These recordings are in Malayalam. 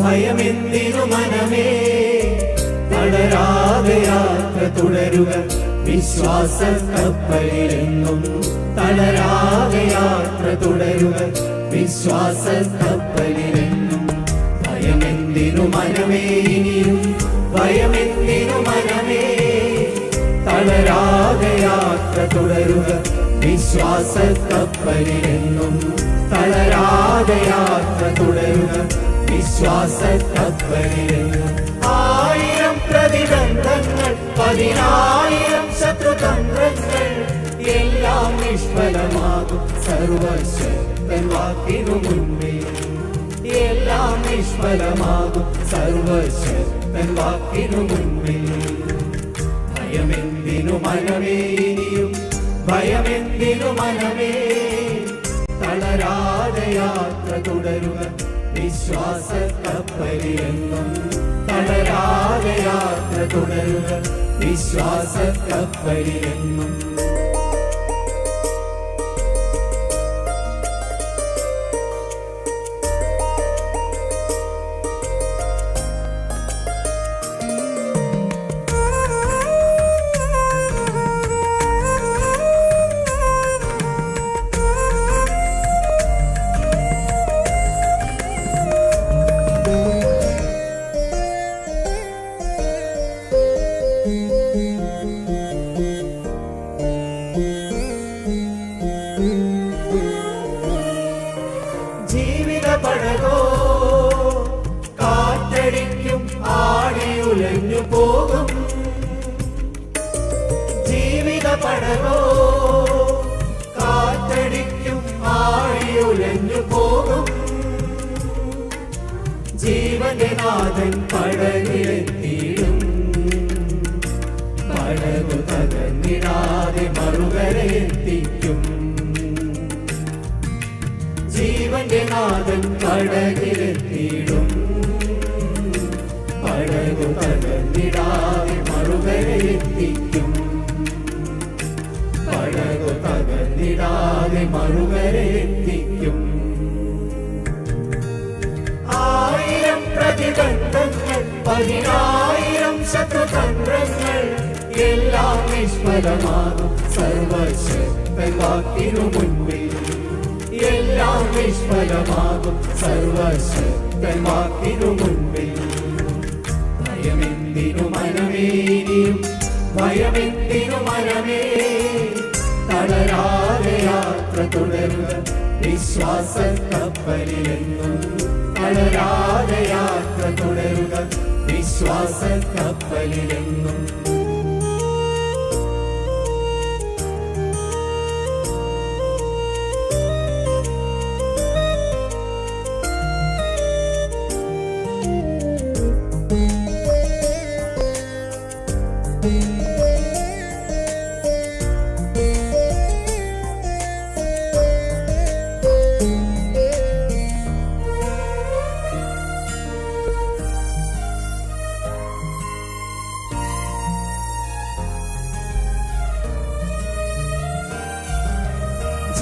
ഭയമെന്തിനു മനമേ. തളരാതെ യാത്ര തുടരുക. വിശ്വാസ കപ്പലിലെന്നും തളരാതെ യാത്ര തുടരുക. വിശ്വാസ കപ്പലിലെന്നും ഭയമെന്തിനു മനമേ. ഇനിയും ഭയമെന്തിനു മനമേ. തളരാതെ യാത്ര തുടരുക. വിശ്വാസ കപ്പലിലെന്നും തളരാതെ യാത്ര തുടരുക. വിശ്വാസ ആയിരം പ്രതിബന്ധങ്ങൾ പതിനായിരം ശത്രുതന്ത്രങ്ങൾ എല്ലാം നിഷ്ഫലമാകും സർവശക്തൻ വാക്കിനു മുന്നേ എല്ലാം നിഷ്ഫലമാകും സർവശക്തൻ വാക്കിനു മുന്നേ ഭയമെന്തിനു മനമേ ഇനിയും? ഭയമെന്തിനു മനമേ? തളരാതെ യാത്ര തുടരുക. വിശ്വാസ കപ്പലിലെന്നും തളരാതെ യാത്ര തുടരുക. വിശ്വാസ പോകും ജീവിത പടകോ കാറ്റടിക്കും ആഴിയുലഞ്ഞു പോകും. ജീവന്റെ നാഥൻ പടകിലെത്തിയിടും. പടകു തകർന്നിടാതെ മറുകരയെത്തിക്കും ജീവന്റെ നാഥൻ പടകിലെത്തിയിടും. മറുകരയെത്തിക്കും പഴകു തകർന്നിടാതെ മറുകരയെത്തിക്കും. ആയിരം പ്രതിബന്ധങ്ങൾ പതിനായിരം ശത്രുതന്ത്രങ്ങൾ എല്ലാം നിഷ്ഫലമാകും സർവശക്തൻ വാക്കിനു മുൻപിൽ. എല്ലാം നിഷ്ഫലമാകും സർവശക്തൻ മുൻപിൽ. ഭയമെന്തിനു മനമേനിയും ഭയമെന്തിനു മനമേ? തളരാതെ യാത്ര തുടരുക വിശ്വാസ കപ്പലിലെന്നും തളരാതെ യാത്ര തുടരുക വിശ്വാസ കപ്പലിലെന്നും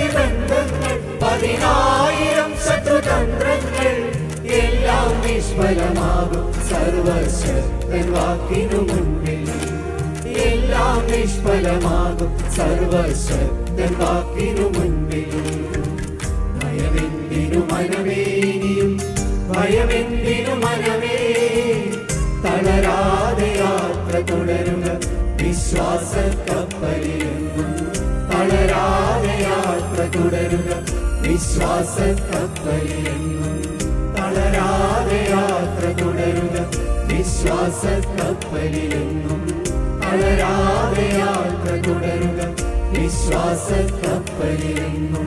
ആയിരം പ്രതിബന്ധങ്ങൾ പതിനായിരം ശത്രുതന്ത്രങ്ങൾ എല്ലാം നിഷ്ഫലമാകും സർവശക്തൻ വാക്കിനു എല്ലാം നിഷ്ഫലമാകും സർവശക്തൻ വാക്കിനു മുൻപിൽ ഭയമെന്തിനു മനമേനിയും ഭയമെന്തിനു മനമേ? തളരാതെ യാത്ര തുടരുക വിശ്വാസ യാത്ര തുടരുക തളരാതെ യാത്ര തുടരുക. വിശ്വാസക്കപ്പലിലെന്നും തളരാതെ യാത്ര തുടരുക. വിശ്വാസ കപ്പലിലെന്നും